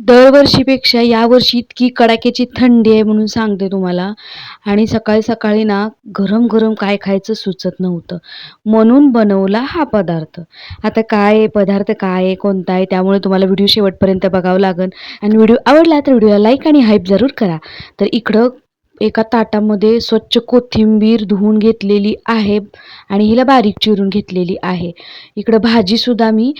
दरवर्षीपेक्षा यावर्षी इतकी कडाक्याची थंडी आहे म्हणून सांगते तुम्हाला. आणि सकाळी सकाळी ना गरम गरम काय खायचं सुचत नव्हतं. म्हणून बनवला हा पदार्थ. आता काय आहे? पदार्थ काय आहे? कोणता आहे? त्यामुळे तुम्हाला व्हिडिओ शेवटपर्यंत बघावं लागेल. आणि व्हिडिओ आवडला तर व्हिडिओला लाईक आणि हाईप जरूर करा. तर इकडं एका ताटामध्ये स्वच्छ कोथिंबीर धुवून घेतलेली आहे आणि हिला बारीक चिरून घेतलेली आहे. इकडं भाजीसुद्धा मी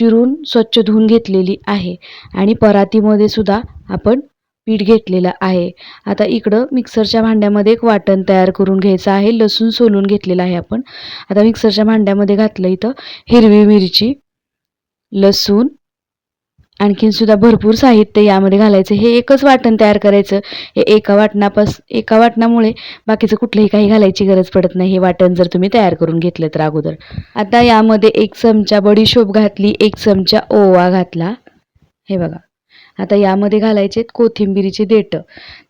चिरून स्वच्छ धुवून घेतलेली आहे आणि परातीमध्ये सुद्धा आपण पीठ घेतलेलं आहे. आता इकडं मिक्सरच्या भांड्यामध्ये एक वाटण तयार करून घ्यायचं आहे. लसूण सोलून घेतलेलं आहे आपण. आता मिक्सरच्या भांड्यामध्ये घातलं इथं हिरवी मिरची लसूण आणखीन सुद्धा भरपूर साहित्य यामध्ये घालायचं. हे एकच वाटण तयार करायचं. हे एका वाटणापास एका वाटणामुळे बाकीचं कुठलंही काही घालायची गरज पडत नाही. हे वाटण जर तुम्ही तयार करून घेतलं तर अगोदर. आता यामध्ये एक चमचा बडीशोप घातली एक चमचा ओवा घातला. हे बघा. आता यामध्ये घालायचे कोथिंबिरीचे देठं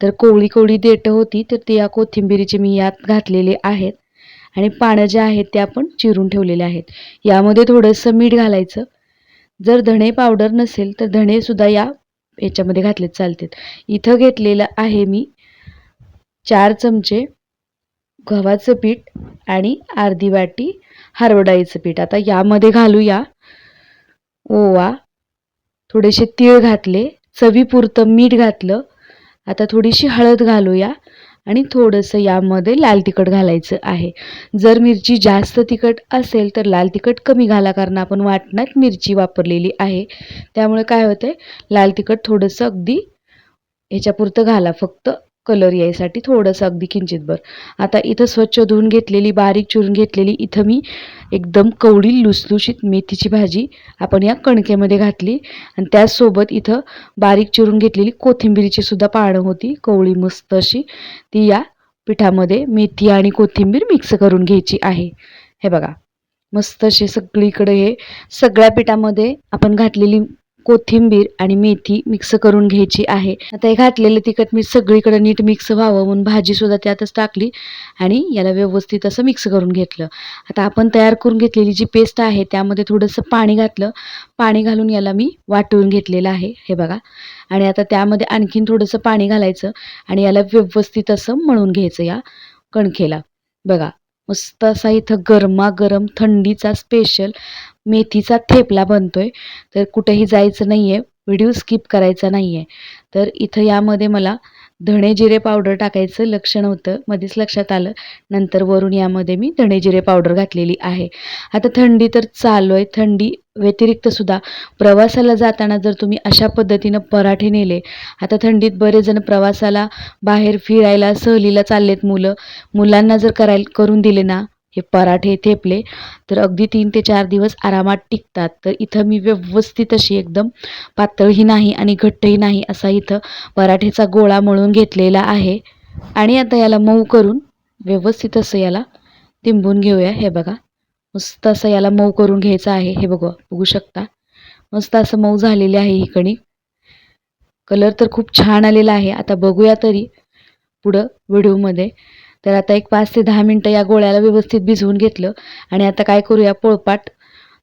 तर कोवळी कोवळी देठं होती तर ते या कोथिंबिरीचे मी यात घातलेले आहेत. आणि पानं जे आहेत ते आपण चिरून ठेवलेले आहेत. यामध्ये थोडंसं मीठ घालायचं. जर धणे पावडर नसेल तर धणेसुद्धा या याच्यामध्ये घातले चालतात. इथं घेतलेलं आहे मी चार चमचे गव्हाचं पीठ आणि अर्धी वाटी हरवडाईचं पीठ. आता यामध्ये घालूया ओवा थोडेसे तीळ घातले चवीपुरतं मीठ घातलं. आता थोडीशी हळद घालूया. आणि थोडंसं यामध्ये लाल तिखट घालायचं आहे. जर मिरची जास्त तिखट असेल तर लाल तिखट कमी घाला कारण आपण वाटणात मिरची वापरलेली आहे. त्यामुळे काय होतं आहे लाल तिखट थोडंसं अगदी ह्याच्यापुरतं घाला. फक्त कलर यायसाठी थोडंसं अगदी किंचितभर आता इथं स्वच्छ धुवून घेतलेली बारीक चिरून घेतलेली इथं मी एकदम कवडी लुसलुशीत मेथीची भाजी आपण या कणकेमध्ये घातली. आणि त्याचसोबत इथं बारीक चिरून घेतलेली कोथिंबीरीची सुद्धा पानं होती कवळी मस्त अशी. ती या पिठामध्ये मेथी आणि कोथिंबीर मिक्स करून घ्यायची आहे. हे बघा मस्त असे सगळीकडे हे सगळ्या पिठामध्ये आपण घातलेली कोथिंबीर आणि मेथी मिक्स करून घ्यायची आहे. आता हे घातलेलं तिखट मी सगळीकडे नीट मिक्स व्हावं म्हणून भाजीसुद्धा त्यातच टाकली आणि याला व्यवस्थित असं मिक्स करून घेतलं. आता आपण तयार करून घेतलेली जी पेस्ट आहे त्यामध्ये थोडंसं पाणी घातलं. पाणी घालून याला मी वाटून घेतलेलं आहे. हे बघा. आणि आता त्यामध्ये आणखीन थोडंसं पाणी घालायचं आणि याला व्यवस्थित असं मळून घ्यायचं या कणकेला. बघा. मस्त असा इथं गरमागरम थंडीचा स्पेशल मेथीचा थेपला बनतोय. तर कुठेही जायचं नाही आहे व्हिडिओ स्किप करायचा नाही आहे तर इथं यामध्ये मला धणे जिरे पावडर टाकायचं लक्ष नव्हतं मध्येच लक्षात आलं. नंतर वरून यामध्ये मी धणे जिरे पावडर घातलेली आहे. आता थंडी तर चालू आहे. थंडी व्यतिरिक्त सुद्धा प्रवासाला जाताना जर तुम्ही अशा पद्धतीनं पराठे नेले आता थंडीत बरेच जण प्रवासाला बाहेर फिरायला सहलीला चाललेत मुलं. मुलांना जर करायला करून दिले ना हे पराठे थेपले तर अगदी तीन ते चार दिवस आरामात टिकतात. तर इथं मी व्यवस्थित अशी एकदम पातळही नाही आणि घट्टही नाही असा इथं पराठेचा गोळा मळून घेतलेला आहे. आणि आता याला मऊ करून व्यवस्थित असं याला तिंबून घेऊया. हे बघा मस्त असं याला मऊ करून घ्यायचं आहे. हे बघा बघू शकता. मस्त असं मऊ झालेले आहे ही कणी कलर तर खूप छान आलेला आहे. आता बघूया तरी पुढं व्हिडिओमध्ये. तर आता एक पाच ते दहा मिनटं या गोळ्याला व्यवस्थित भिजवून घेतलं. आणि आता काय करूया पोळपाट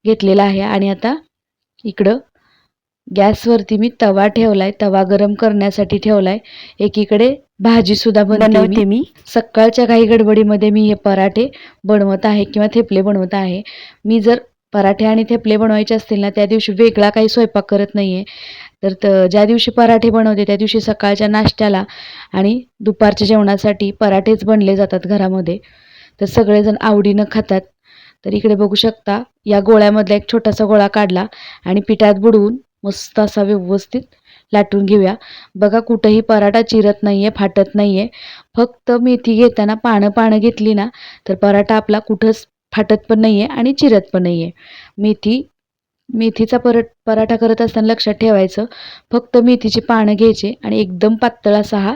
घेतलेला आहे. आणि आता इकडं गॅसवरती मी तवा ठेवलाय. तवा गरम करण्यासाठी ठेवलाय. एकीकडे भाजीसुद्धा बनवते मी. सकाळच्या काही गडबडीमध्ये मी हे पराठे बनवत आहे किंवा थेपले बनवत आहे. मी जर पराठे आणि थेपले बनवायचे असतील ना त्या दिवशी वेगळा काही स्वयंपाक करत नाही आहे तर ज्या दिवशी पराठे बनवते त्या दिवशी सकाळच्या नाश्त्याला आणि दुपारच्या जेवणासाठी पराठेच बनले जातात घरामध्ये. तर सगळेजण आवडीनं खातात. तर इकडे बघू शकता या गोळ्यामधला एक छोटासा गोळा काढला आणि पिठात बुडवून मस्त असा व्यवस्थित लाटून घेऊया. बघा कुठंही पराठा चिरत नाही आहे फाटत नाही आहे फक्त मेथी घेताना पानं पानं घेतली ना तर पराठा आपला कुठंच फाटत पण नाही आहे आणि चिरत पण नाही आहे मेथी मेथीचा परट पराठा करत असताना लक्षात ठेवायचं. फक्त मेथीची पानं घ्यायचे आणि एकदम पातळ असा हा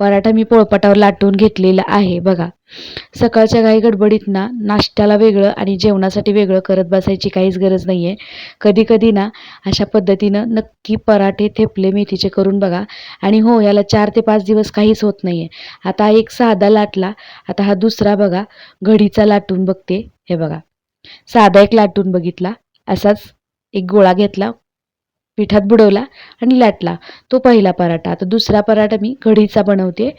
पराठा मी पोळपाटावर लाटून घेतलेला आहे. बघा सकाळच्या काही गडबडीत ना नाश्त्याला वेगळं आणि जेवणासाठी वेगळं करत बसायची काहीच गरज नाही आहे कधी कधी ना अशा पद्धतीनं नक्की पराठे थेपले मेथीचे करून बघा. आणि हो याला चार ते पाच दिवस काहीच होत नाही आहे आता एक साधा लाटला आता हा दुसरा बघा घडीचा लाटून बघते. हे बघा साधा एक लाटून बघितला असाच एक गोळा घेतला पिठात बुडवला आणि लाटला. तो पहिला पराठा. आता दुसरा पराठा मी घडीचा बनवते.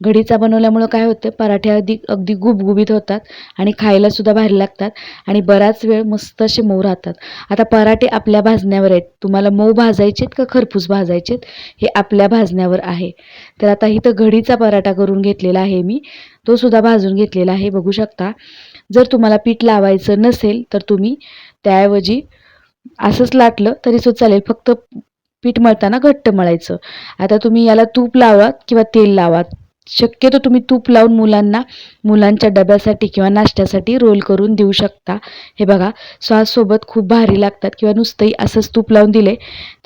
घडीचा बनवल्यामुळं काय होतं पराठे अगदी अगदी गुबगुबीत होतात आणि खायला सुद्धा भारी लागतात आणि बराच वेळ मस्त असे मऊ राहतात. आता पराठे आपल्या भाजण्यावर आहेत. तुम्हाला मऊ भाजायचेत का खरपूस भाजायचेत? हे आपल्या भाजण्यावर आहे. तर आता इथं घडीचा पराठा करून घेतलेला आहे मी. तो सुद्धा भाजून घेतलेला आहे. बघू शकता. जर तुम्हाला पीठ लावायचं नसेल तर तुम्ही त्याऐवजी असंच लाटलं तरी सुद्धा चालेल. फक्त पीठ मळताना घट्ट मळायचं. आता तुम्ही याला तूप लावा किंवा तेल लावा. शक्यतो तुम्ही तूप लावून मुलांना मुलांच्या डब्यासाठी किंवा नाश्त्यासाठी रोल करून देऊ शकता. हे बघा सॉससोबत खूप भारी लागतात किंवा नुसतंही असंच तूप लावून दिले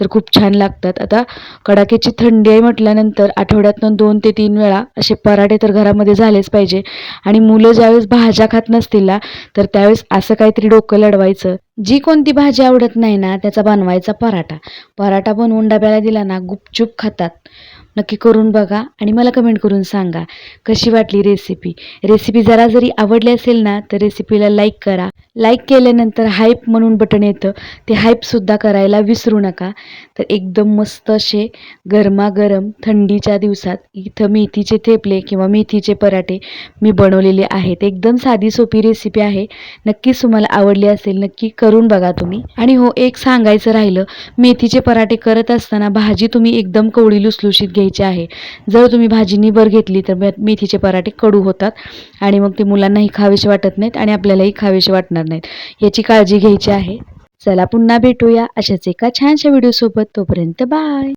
तर खूप छान लागतात. आता कडाक्याची थंडी आहे म्हटल्यानंतर आठवड्यातनं दोन ते तीन वेळा असे पराठे तर घरामध्ये झालेच पाहिजे. आणि मुलं ज्यावेळेस भाज्या खात नसतील ना तर त्यावेळेस असं काहीतरी डोकं लढवायचं. जी कोणती भाजी आवडत नाही ना त्याचा बनवायचा पराठा. पराठा बनवून डब्याला दिला ना गुपचूप खातात. नक्की करून बघा आणि मला कमेंट करून सांगा कशी वाटली रेसिपी रेसिपी जरा जरी आवडली असेल ना तर रेसिपीला लाईक करा. लाईक केल्यानंतर हाईप म्हणून बटन येतं. ते हाईपसुद्धा करायला विसरू नका. तर एकदम मस्त असे गरमागरम थंडीच्या दिवसात इथं मेथीचे थेपले किंवा मेथीचे पराठे मी बनवलेले आहेत. एकदम साधी सोपी रेसिपी आहे. नक्कीच तुम्हाला आवडली असेल नक्की करून बघा तुम्ही. आणि हो एक सांगायचं राहिलं मेथीचे पराठे करत असताना भाजी तुम्ही एकदम कवळी लुसलुशीत घ्यायची आहे. जर तुम्ही भाजी निबर घेतली तर मेथीचे पराठे कडू होतात आणि मग ते मुलांनाही खावेसे वाटत नाहीत आणि आपल्यालाही खावेसे वाटणार नाहीत. याची काळजी घ्यायची आहे. चला पुन्हा भेटूया अशाच एका छानशा व्हिडिओसोबत तोपर्यंत बाय